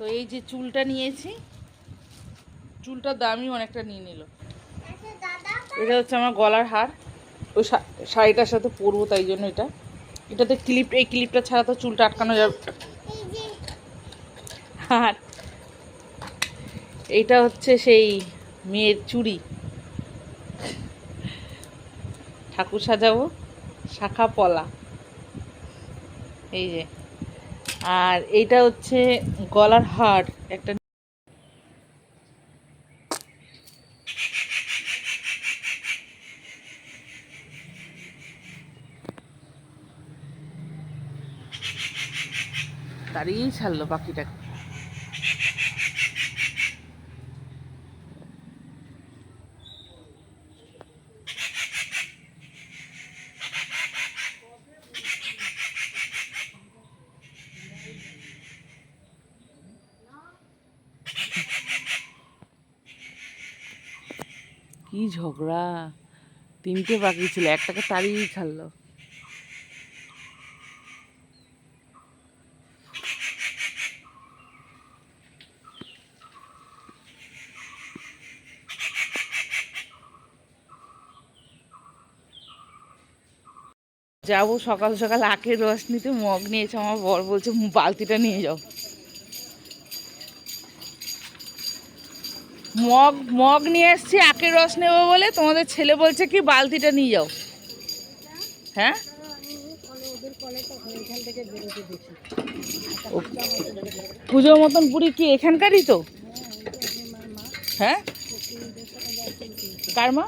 তো এই যে চুলটা নিয়েছি চুলটার দামই অনেকটা নিয়ে নিল। এটা হচ্ছে আমার গলার হার। ওই শাড়িটার সাথে পরবো তাই জন্য এটা। এটাতে ক্লিপ এই ক্লিপটা ছাড়া তো চুলটা আটকানো যাবে। আর এইটা হচ্ছে সেই মেয়ের চুড়ি। ঠাকুর সাজাবো, শাখা পলা। এই যে। আর এইটা হচ্ছে গলার হার একটা দাঁড়িয়েই ছাড়লো পাখিটাকে কি ঝগড়া? তিনটে পাখি ছিল, একটাকে তাড়িয়েই ছাড়লো। যাব সকাল সকাল আখের রস নিতে, মগ নিয়েছে আমার বর বলছে, বালতিটা নিয়ে যাও। মগ মগ নিয়ে এসছি আখের রস নেব বলে। তোমাদের ছেলে বলছে কি বালতিটা নিয়ে যাও। হ্যাঁ? ও, পুজোর মতন পুরি কি এখানকারই তো? হ্যাঁ? কার মা?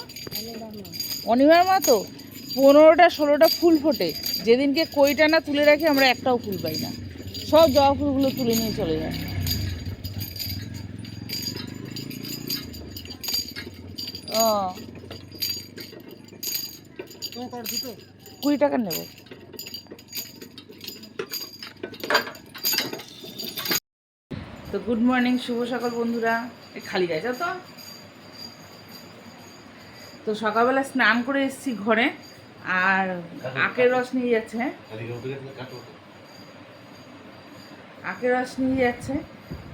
অনিমার মা তো? পনেরোটা ষোলোটা ফুল ফোটে। যেদিনকে কইটা না তুলে রাখি আমরা একটাও ফুল পাই না। সব জবা ফুলগুলো তুলে নিয়ে চলে যায়। ও। কুড়ি টাকা নেব। তো গুড মর্নিং শুভ সকাল বন্ধুরা। খালি গেছে তো? তো সকালবেলা স্নান করে এসেছি ঘরে, আর আখের রস নিয়ে যাচ্ছে? আখের রস নিয়ে যাচ্ছে।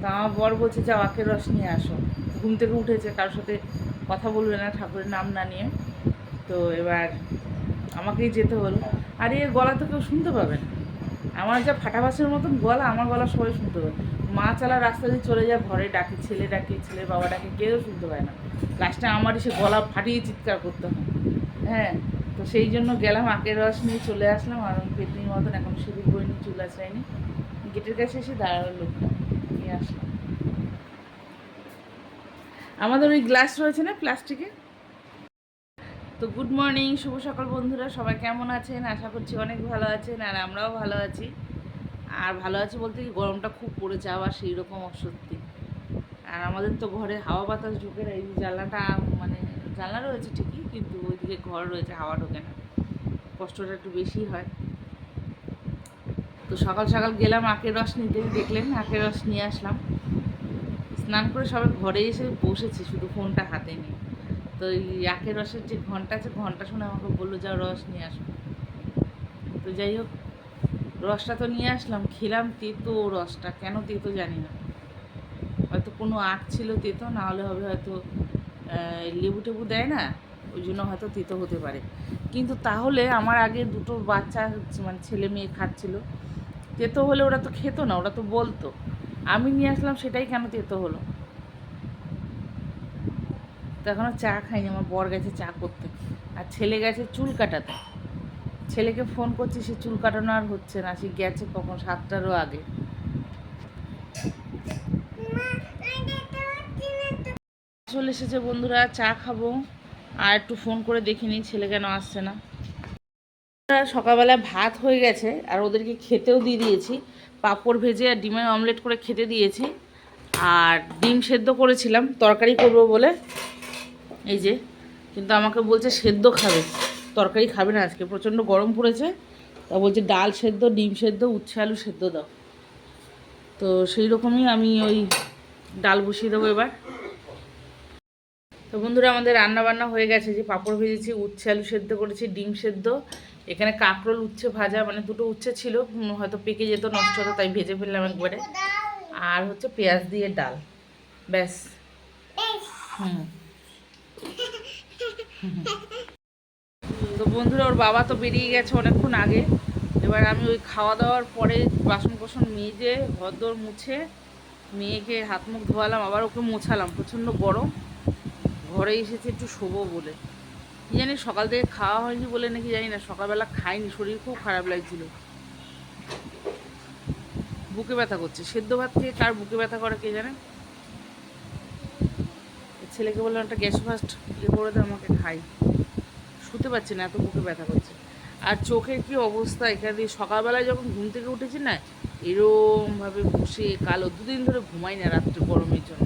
তা আমার বর বলছে, যাও আখের রস নিয়ে আসো। ঘুম থেকে উঠেছে, কারোর সাথে কথা বলবে না, ঠাকুরের নাম না নিয়ে। তো এবার আমাকেই যেতে হলো। আর এর গলা তো কেউ শুনতে পাবে না। আমার যা ফাটাবাসের মতন গলা, আমার গলা সবাই শুনতে পাবে। মা চালা রাস্তা দিয়ে চলে যায়, ঘরে ডাকে, ছেলে ডাকে ছেলে বাবা ডাকে, কেউ শুনতে পায় না। লাস্টে আমারই সে গলা ফাটিয়ে চিৎকার করতে হয়। হ্যাঁ তো সেই জন্য গেলাম, আখের রস নিয়ে চলে আসলাম। আর পেটনির মতন এখন সিঁদুর বই নিয়ে চলে আসাইনি গেটের কাছে এসে দাঁড়াল লোকটা, নিয়ে আসলাম। আমাদের ওই গ্লাস রয়েছে না প্লাস্টিকের? তো গুড মর্নিং শুভ সকাল বন্ধুরা, সবাই কেমন আছেন? আশা করছি অনেক ভালো আছেন আর আমরাও ভালো আছি। আর ভালো আছি বলতে কি, গরমটা খুব পড়েছে আবার সেই রকম অসত্যি আর আমাদের তো ঘরে হাওয়া বাতাস ঢুকে না, এই জানলাটা মানে জানলা রয়েছে ঠিকই, কিন্তু ওইদিকে ঘর রয়েছে, হাওয়া ঢোকে না। কষ্টটা একটু বেশি হয়। তো সকাল সকাল গেলাম, আখের রস নিতে দেখলেন, আখের রস নিয়ে আসলাম। স্নান করে সবাই ঘরে এসে বসেছি, শুধু ফোনটা হাতে নিয়ে। তো এই আখের রসের যে ঘণ্টা আছে, ঘণ্টা শুনে আমাকে বলল, যাও রস নিয়ে আসো। তো যাই হোক, রসটা তো নিয়ে আসলাম, খেলাম তেতো রসটা, কেন তেতো জানি না। হয়তো কোনো আখ ছিল তেতো, না হলে হবে হয়তো লেবু টেবু দেয় না, ওই জন্য হয়তো তেতো হতে পারে। কিন্তু তাহলে আমার আগে দুটো বাচ্চা মানে ছেলে মেয়ে খাচ্ছিল, তেতো হলে ওরা তো খেত না, ওরা তো বলতো। আমি নিয়ে আসলাম, সেটাই কেন তেতো হলো? তো এখনও চা খাইনি, আমার বর গেছে চা করতে। আর ছেলে গেছে চুল কাটাতে। ছেলেকে ফোন করছি, সে চুল কাটানো আর হচ্ছে না, সে গেছে কখন, সাতটারও আগে। চলে এসেছে বন্ধুরা, চা খাব। আর একটু ফোন করে দেখিনি, ছেলে কেন আসছে না। সকালবেলা ভাত হয়ে গেছে, আর ওদেরকে খেতেও দিয়ে দিয়েছি। পাঁপড় ভেজে আর ডিমের অমলেট করে খেতে দিয়েছি। আর ডিম সেদ্ধ করেছিলাম, তরকারি করব বলে। এই যে, কিন্তু আমাকে বলছে সেদ্ধ খাবে। তরকারি খাবে না আজকে, প্রচণ্ড গরম পড়েছে। তা বলছে ডাল সেদ্ধ, ডিম সেদ্ধ, উচ্ছে আলু সেদ্ধ দাও। তো সেই রকমই আমি ওই ডাল বসিয়ে দেবো এবার। তো বন্ধুরা, আমাদের রান্না বান্না হয়ে গেছে। যে পাঁপড় ভেজেছি, উচ্ছে, আলু সেদ্ধ করেছি, ডিম সেদ্ধ। এখানে কাঁকরোল উচ্ছে ভাজা মানে দুটো উচ্ছে ছিল। হয়তো পেকে যেত, নষ্ট হতো, তাই ভেজে ফেললাম একবারে। আর হচ্ছে পেঁয়াজ দিয়ে ডাল। ব্যাস। হুম। তো বন্ধুরা, ওর বাবা তো বেরিয়ে গেছে অনেকক্ষণ আগে। এবার আমি ওই খাওয়া দাওয়ার পরে বাসন কোসন মেজে, ঘরদোর মুছে, মেয়েকে হাত মুখ ধোয়ালাম, আবার ওকে মোছালাম। প্রচণ্ড গরম। ঘরে এসেছে একটু শোবো বলে। কি জানি সকাল থেকে খাওয়া হয়নি বলে নাকি জানি না, সকালবেলা খাইনি, শরীর খুব খারাপ লাগছিল। বুকে ব্যথা করছে। সেদ্ধ ভাত খেয়ে কার বুকে ব্যথা করে কে জানে? ছেলেকে বললাম, একটা গ্যাস ফাস্ট ইয়ে করে দে, আমাকে খাই। শুতে পারছি না, এত বুকে ব্যথা করছে। আর চোখের কি অবস্থা এখানে দিয়ে? সকালবেলায় যখন ঘুম থেকে উঠেছি না, এরমভাবে বসে কালো, দুদিন ধরে ঘুমাই না রাত্রে গরমের জন্য।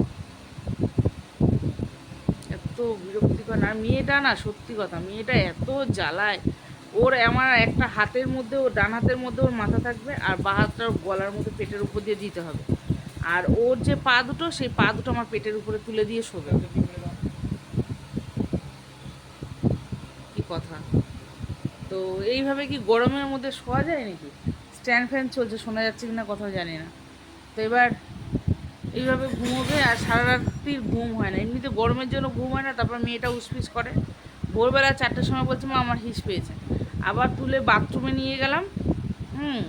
এত বিরক্তিকর। আর মেয়েটা না, সত্যি কথা, মেয়েটা এত জ্বালায়। ওর আমার একটা হাতের মধ্যে, ওর ডান হাতের মধ্যে ওর মাথা থাকবে আর বা হাতটা গলার মধ্যে পেটের উপর দিয়ে দিতে হবে। আর ওর যে পা দুটো, সেই পা দুটো আমার পেটের উপরে তুলে দিয়ে শোবে। কি কথা? তো এইভাবে কি গরমের মধ্যে শোয়া যায় নাকি? স্ট্যান্ড ফ্যান চলছে, শোনা যাচ্ছে কিনা কোথাও জানি না। তো এবার এইভাবে ঘুমোবে আর সারা রাত্রির ঘুম হয় না। এমনিতে গরমের জন্য ঘুম হয় না, তারপর মেয়েটা উসপিস করে। ভোরবেলা চারটের সময় বলছে, মা, আমার হিস পেয়েছে। আবার তুলে বাথরুমে নিয়ে গেলাম। হুম,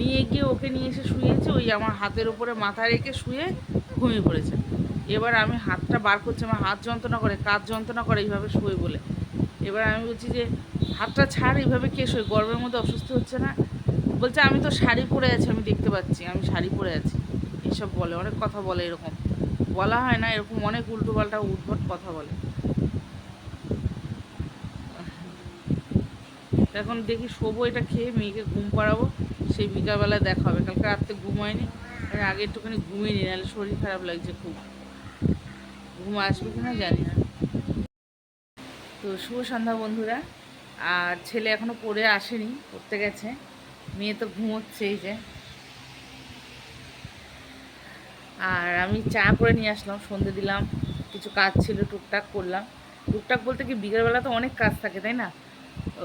নিয়ে গিয়ে ওকে নিয়ে এসে শুয়েছে, ওই আমার হাতের উপরে মাথা রেখে শুয়ে ঘুমিয়ে পড়েছে। এবার আমি হাতটা বার করছি, আমার হাত যন্ত্রণা করে কাজ যন্ত্রণা করে এইভাবে শুয়ে বলে। এবার আমি বলছি যে, হাতটা ছাড়, এইভাবে কে শোয়? গরমের মধ্যে অসুস্থ হচ্ছে না? বলছে, আমি তো শাড়ি পরে আছি, আমি দেখতে পাচ্ছি, আমি শাড়ি পরে আছি। এসব বলে, অনেক কথা বলে এরকম। বলা হয় না, এরকম অনেক উল্টোপাল্টা, উদ্ভট কথা বলে। এখন দেখি শোবো এটা খেয়ে মেয়েকে ঘুম পাড়াবো, সেই বিকালবেলায় দেখা হবে। কালকে রাত্রে ঘুম হয়নি, আমি আগে একটুখানি ঘুমিয়ে নিই, নাহলে শরীর খারাপ লাগছে খুব। ঘুম আসবে কিনা জানি না। তো শুভ সন্ধ্যা বন্ধুরা। আর ছেলে এখনও পড়ে আসেনি, পড়তে গেছে। মেয়ে তো ঘুমোচ্ছে এই যে। আর আমি চা করে নিয়ে আসলাম, সন্ধে দিলাম, কিছু কাজ ছিল, টুকটাক করলাম। টুকটাক বলতে কি, বিকেলবেলা তো অনেক কাজ থাকে, তাই না?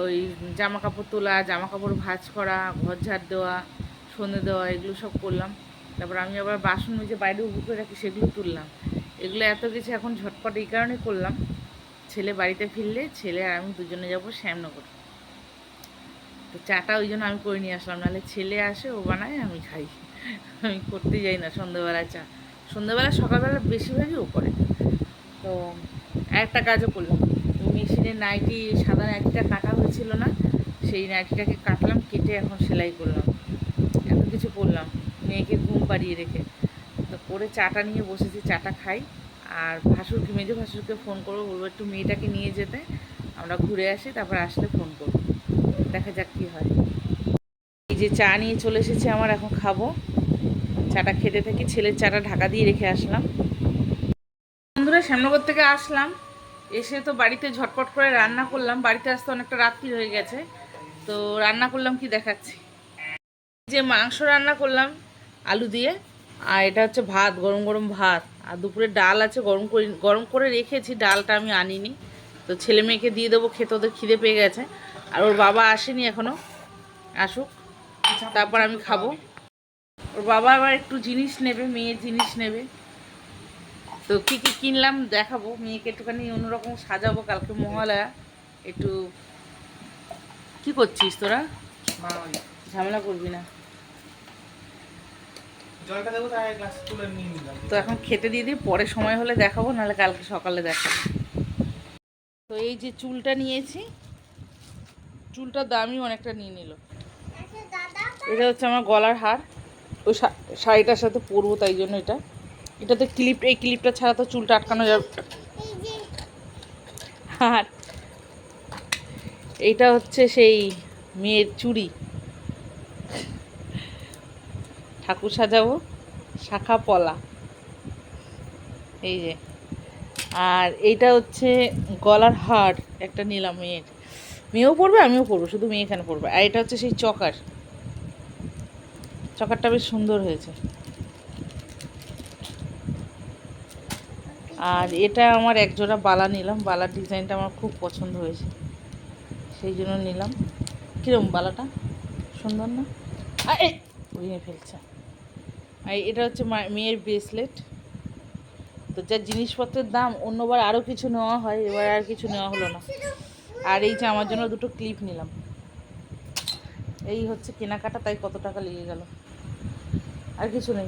ওই জামা কাপড় তোলা জামা কাপড় ভাঁজ করা, ঘর ঝাড় দেওয়া, সন্ধে দেওয়া, এগুলো সব করলাম। তারপর আমি আবার বাসন মেজে বাইরে উবু করে রাখি, সেগুলো তুললাম। এগুলো এত কিছু এখন ঝটপট এই কারণে করলাম। ছেলে বাড়িতে ফিরলে, ছেলে আর আমি দুজনে যাব শ্যামনগর। তো চাটা ওই জন্য আমি করে নিয়ে আসলাম, নাহলে ছেলে আসে, ও বানায়, আমি খাই। আমি করতে যাই না সন্ধ্যাবেলায় চা। সন্ধ্যাবেলা, সকালবেলা বেশিরভাগই ও করে তো একটা কাজও করলাম। মেশিনের নাইটি, সাদা নাইটিটা কাটা হয়েছিল না, সেই নাইটিটাকে কাটলাম, কেটে এখন সেলাই করলাম। এত কিছু করলাম, মেয়েকে ঘুম পাড়িয়ে রেখে। তো করে চাটা নিয়ে বসেছি, চাটা খাই। আর ভাসুরকে, মেজে ভাসুরকে ফোন করব, বলব একটু মেয়েটাকে নিয়ে যেতে। আমরা ঘুরে আসি, তারপর আসলে ফোন করব। দেখা যাক কী হয়। এই যে চা নিয়ে চলে এসেছে আমার, এখন খাব। চাটা খেতে থাকি, ছেলের চাটা ঢাকা দিয়ে রেখে আসলাম। বন্ধুরা, শ্যামনগর থেকে আসলাম। এসে তো বাড়িতে ঝটপট করে রান্না করলাম। বাড়িতে আসতে অনেকটা রাত্রি হয়ে গেছে। তো রান্না করলাম, কি দেখাচ্ছি? যে মাংস রান্না করলাম, আলু দিয়ে। আর এটা হচ্ছে ভাত, গরম গরম ভাত। আর দুপুরে ডাল আছে, গরম করে গরম করে রেখেছি, ডালটা আমি আনিনি। তো ছেলে মেয়েকে দিয়ে দেবো, খেতে ওদের খিদে পেয়ে গেছে। আর ওর বাবা আসেনি এখনও আসুক। তারপর আমি খাব। ওর বাবা আবার একটু জিনিস নেবে মেয়ের জিনিস নেবে। তো কী কী কিনলাম দেখাবো মেয়েকে একটুখানি অন্যরকম সাজাবো কালকে মহালয়া। একটু কি করছিস তোরা? ঝামেলা করবি না। জলটা দেবো তার গ্লাস তুলে নিয়ে নিলাম। তো এখন খেতে দিয়ে দিই পরে সময় হলে দেখাবো নাহলে কালকে সকালে দেখাবো। তো এই যে চুলটা নিয়েছি চুলটার দামই অনেকটা নিয়ে নিল। এটা হচ্ছে আমার গলার হার। ওই শাড়িটার সাথে পরবো তাই জন্য এটা। এটাতে ক্লিপ এই ক্লিপটা ছাড়া তো চুলটা আটকানো যাবে। আর এইটা হচ্ছে সেই মেয়ের চুড়ি। ঠাকুর সাজাবো, শাখা পলা। এই যে। আর এইটা হচ্ছে গলার হার, একটা নিলাম মেয়ের। মেয়েও পরবে, আমিও পরবো, শুধু মেয়ে এখানে পরবে। আর এটা হচ্ছে সেই চকার। চকারটা বেশ সুন্দর হয়েছে। আর এটা আমার একজোড়া বালা নিলাম, বালার ডিজাইনটা আমার খুব পছন্দ হয়েছে। সেই জন্য নিলাম। কীরকম বালাটা? সুন্দর না? উড়িয়ে ফেলছে। আর এটা হচ্ছে মেয়ের ব্রেসলেট তো যা জিনিসপত্রের দাম, অন্যবার আরও কিছু নেওয়া হয়, এবার আর কিছু নেওয়া হলো না। আর এই যে আমার জন্য দুটো ক্লিপ নিলাম। এই হচ্ছে কেনাকাটা, তাই কত টাকা লেগে গেল। আর কিছু নেই।